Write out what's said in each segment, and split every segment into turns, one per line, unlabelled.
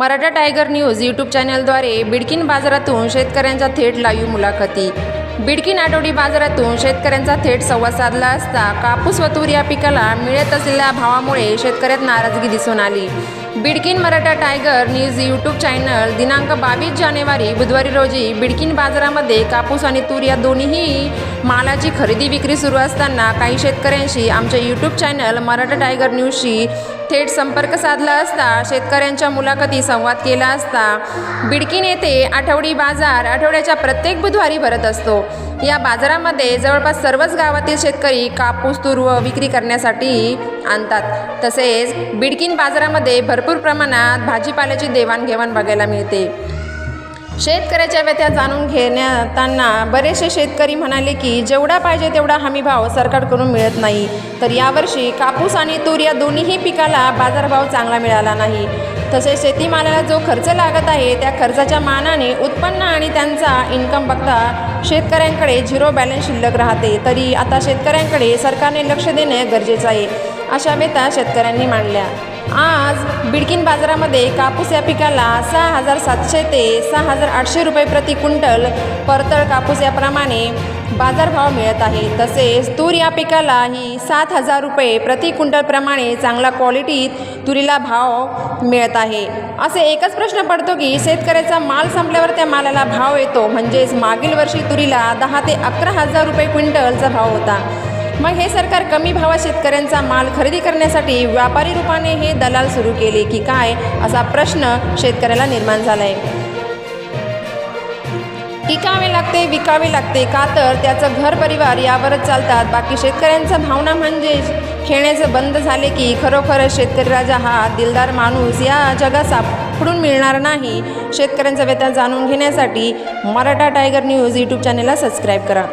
Maratha tiger news YouTube चॅनलद्वारे बिडकीन बाजारातून शेतकऱ्यांच्या थेट लाईव्ह मुलाखती. बिडकीन आठवडी बाजारातून शेतकऱ्यांचा थेट संवाद साधला असता कापूस व तूर या पिकाला मिळत असलेल्या भावामुळे शेतकऱ्यात नाराजगी दिसून आली. Bidkin Maratha tiger news YouTube channel दिनांक बावीस जानेवारी बुधवारी रोजी बिडकीन बाजारामध्ये कापूस आणि तूर या दोन्हीही मालाची खरेदी विक्री सुरू असताना काही शेतकऱ्यांशी आमच्या यूट्यूब चॅनल मराठा टायगर न्यूजशी थेट संपर्क साधला असता शेतकऱ्यांच्या मुलाखती संवाद केला असता बिडकीन येथे आठवडी बाजार आठवड्याच्या प्रत्येक बुधवारी भरत असतो. या बाजारामध्ये जवळपास सर्वच गावातील शेतकरी कापूस तूर व विक्री करण्यासाठी आणतात. तसेच बिडकीन बाजारामध्ये भरपूर प्रमाणात भाजीपाल्याची देवाणघेवाण बघायला मिळते. शेतकऱ्याच्या व्यथ्या जाणून घेण्याताना बरेचसे शेतकरी म्हणाले की जेवढा पाहिजे तेवढा हमी भाव सरकारकडून मिळत नाही. तर यावर्षी कापूस आणि तूर या दोन्हीही पिकाला बाजारभाव चांगला मिळाला नाही. तसेच शेतीमालाला जो खर्च लागत आहे त्या खर्चाच्या मानाने उत्पन्न आणि त्यांचा इन्कम बघता शेतकऱ्यांकडे झिरो बॅलन्स शिल्लक राहते. तरी आता शेतकऱ्यांकडे सरकारने लक्ष देणे गरजेचं आहे अशा व्यथा शेतकऱ्यांनी मांडल्या. आज बिडकीन बाजारामध्ये कापूस या पिकाला सहा हजार सातशे ते सहा हजार आठशे रुपये प्रति क्विंटल परतळ कापूस याप्रमाणे बाजारभाव मिळत आहे. तसेच तूर या पिकालाही सात हजार रुपये प्रति क्विंटलप्रमाणे चांगला क्वालिटीत तुरीला भाव मिळत आहे. असे एकच प्रश्न पडतो की शेतकऱ्याचा माल संपल्यावर त्या मालाला भाव येतो. म्हणजेच मागील वर्षी तुरीला दहा ते अकरा हजार रुपये क्विंटलचा भाव होता. मग हे सरकार कमी भावात शेतकऱ्यांचा माल खरेदी करण्यासाठी व्यापारी रूपाने हे दलाल सुरू केले की काय असा प्रश्न शेतकऱ्याला निर्माण झाला आहे टिकावे लागते विकावे लागते का तर त्याचं घर परिवार यावरच चालतात. बाकी शेतकऱ्यांचा भावना म्हणजे खेळण्याचं बंद झाले की खरोखरच शेतकरी राजा हा दिलदार माणूस या जगात सापडून मिळणार नाही. शेतकऱ्यांचा व्यथा जाणून घेण्यासाठी मराठा टायगर न्यूज यूट्यूब चॅनेलला सबस्क्राईब करा.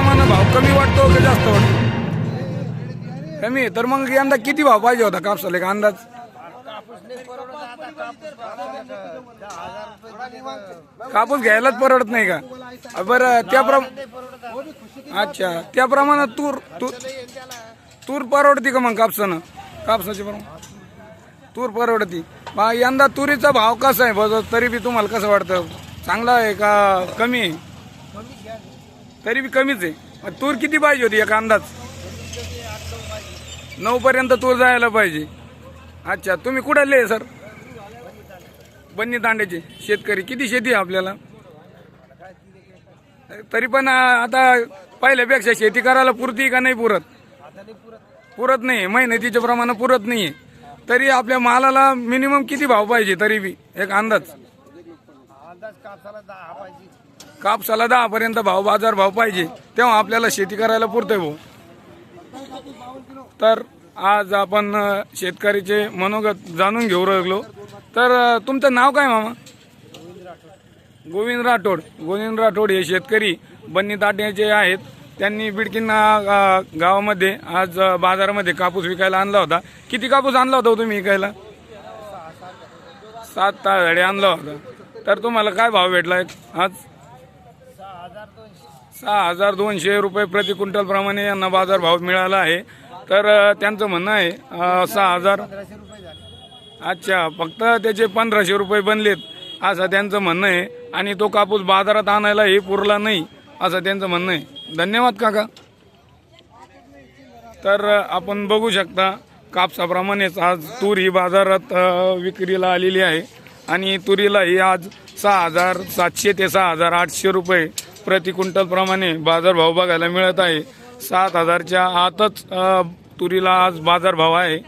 मागच्या भाव कमी वाटतो की जास्त वाटतो कमी आहे. तर मग यंदा किती भाव पाहिजे होता कापसाला एक अंदाज? कापूस घ्यायलाच परवडत नाही का? बरं त्याप्रमाणे अच्छा त्याप्रमाणे तूर तूर तूर परवडती का मग कापसानं? कापसाची प्रमाण तूर परवडती. बा यंदा तुरीचा भाव कसा आहे? बघ तरी बी तुम्हाला कसं वाटतं? चांगला आहे का कमी आहे? तरी बी कमीच आहे. तूर किती पाहिजे होती एक अंदाज? नऊ पर्यंत तूर जायला पाहिजे. अच्छा तुम्ही कुठले आहे सर? बन्नी दांड्याचे शेतकरी. किती शेती आहे आपल्याला? तरी पण आता पहिल्यापेक्षा शेती करायला पुरती का नाही पुरत? पुरत नाही. मेहनतीच्या प्रमाणात पुरत नाहीये. तरी आपल्या मालाला मिनिमम किती भाव पाहिजे तरी बी? एक अंदाज.
अंदाज कापसाला दहा पाहिजे.
कापसाला दहापर्यंत भाव बाजार भाव पाहिजे तेव्हा आपल्याला शेती करायला पुरतंय भाऊ. तर आज आपण शेतकरीचे मनोगत जाणून घेऊ लागलो. तर तुमचं नाव काय मामा? गोविंद राठोड. गोविंद राठोड हे शेतकरी बन्नी ताट्याचे आहेत. त्यांनी बिडकिन्ना गावामध्ये आज बाजारामध्ये कापूस विकायला आणला होता. किती कापूस आणला होता हो तुम्ही विकायला? सात ताळे आणला होता. तर तुम्हाला काय भाव भेटला आज?
सहा हजार दोनशे
रुपये प्रति क्विंटल प्रमाणे यांना बाजार भाव मिळाला आहे. तर त्यांचं म्हणणं आहे सहा हजार अच्छा फक्त त्याचे पंधराशे रुपये बनलेत असं त्यांचं म्हणणं आहे. आणि तो कापूस बाजारात आणायला हे पुरला नाही असं त्यांचं म्हणणं आहे. धन्यवाद काका. तर आपण बघू शकता कापसाप्रमाणेच आज तूर ही बाजारात विक्रीला आलेली आहे. आणि तुरीला ही आज सहा हजार सातशे ते सहा हजार आठशे रुपये प्रति क्विंटल प्रमाणे बाजारभाव बघायला मिळत आहे. सात हजारच्या आतच तुरीला आज बाजारभाव आहे.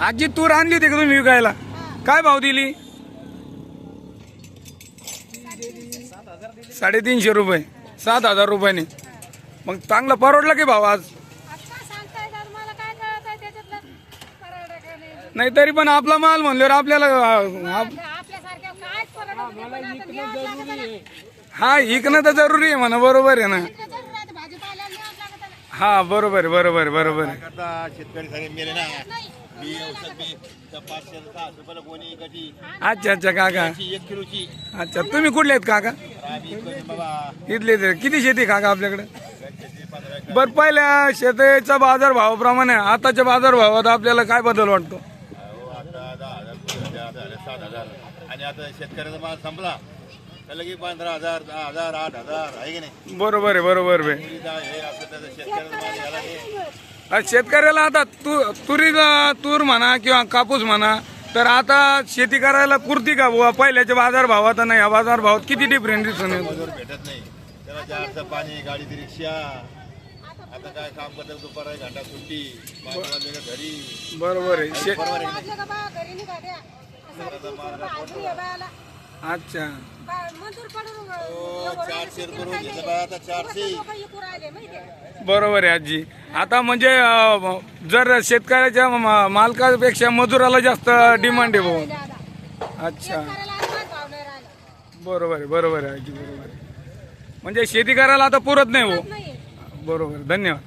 आजी तूर आणली होती का तुम्ही विकायला? काय भाव दिली? साडेतीनशे रुपये. सात हजार रुपयाने. मग चांगला परवडला की भाव आज?
आता सांगताय तर मला काय कळत आहे त्याच्यातलं? परवडा का नाही?
नाही तरी पण आपला माल म्हणल्यावर आपल्याला
आहे.
हा इकणं तर जरुरी आहे म्हणा बरोबर आहे ना.
आहे आहे.
हा बरोबर आहे बरोबर आहे बरोबर आहे.
करता शेतकरी सगळे मेले ना.
नाही
मी औषध मी त्या पाचशे सहा रुपयाला कोणी कधी
अच्छा अच्छा काका.
एक किलोची.
अच्छा तुम्ही कुठले आहेत काका?
आम्ही कधी बाबा
इथले ते किती शेती काका आपल्याकडे? बर पहिल्या शेतीचा बाजार भावाप्रमाणे आताच्या बाजार भावात आपल्याला काय बदल वाटतो?
अहो, आता दहा हजार पंधरा हजार, दहा हजार सात हजार आणि आता शेतकऱ्याचा माल संपला. त्याला की पंधरा हजार दहा हजार आठ हजार आहे की नाही?
बरोबर आहे बरोबर आहे.
तरी दहा हे असं त्याचं शेतकऱ्याचा माल घ्यायला ते
आज शेतकऱ्याला आता तू तुरी तूर म्हणा किंवा कापूस म्हणा तर आता शेती करायला पुरती का बुवा? पहिल्याच्या बाजार भावात आणि या बाजार भावात किती डिफरन्स दिसून
मजूर भेटत नाही. त्याला चारचं पाणी गाडीची रिक्षा. आता काय काम करतात दुपार आहे घंटा सुट्टी घरी.
बरोबर
वाजलं का घरी आहे.
अच्छा.
हो, चारशे रुपये रोज बा, आता चारशे.
आहे?
बरोबर आहे आजी. आता म्हणजे अं, जर शेतकऱ्याच्या म- मालकापेक्षा मजुराला जास्त डिमांड आहे भाऊ. अच्छा.
शेतकऱ्याला अजिबात भाव नाही राहिला.
बरोबर आहे बरोबर आहे आजी बरोबर म्हणजे शेती करायला आता पुरत नाही
नाही
बरोबर धन्यवाद.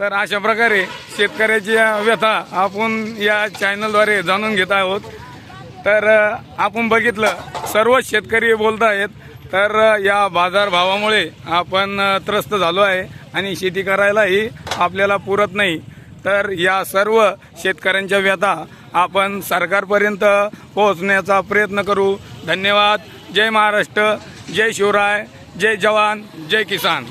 तर अशा प्रकारे शेतकऱ्याची व्यथा आपण या चॅनलद्वारे जाणून घेत आहोत. तर आपण बघितलं सर्व शेतकरी बोलत आहेत. तर या बाजारभावामुळे आपण त्रस्त झालो आहे आणि शेती करायलाही आपल्याला पुरत नाही. तर या सर्व शेतकऱ्यांच्या व्यथा आपण सरकारपर्यंत पोहोचण्याचा प्रयत्न करू. धन्यवाद. जय महाराष्ट्र. जय शिवराय जय जवान जय किसान.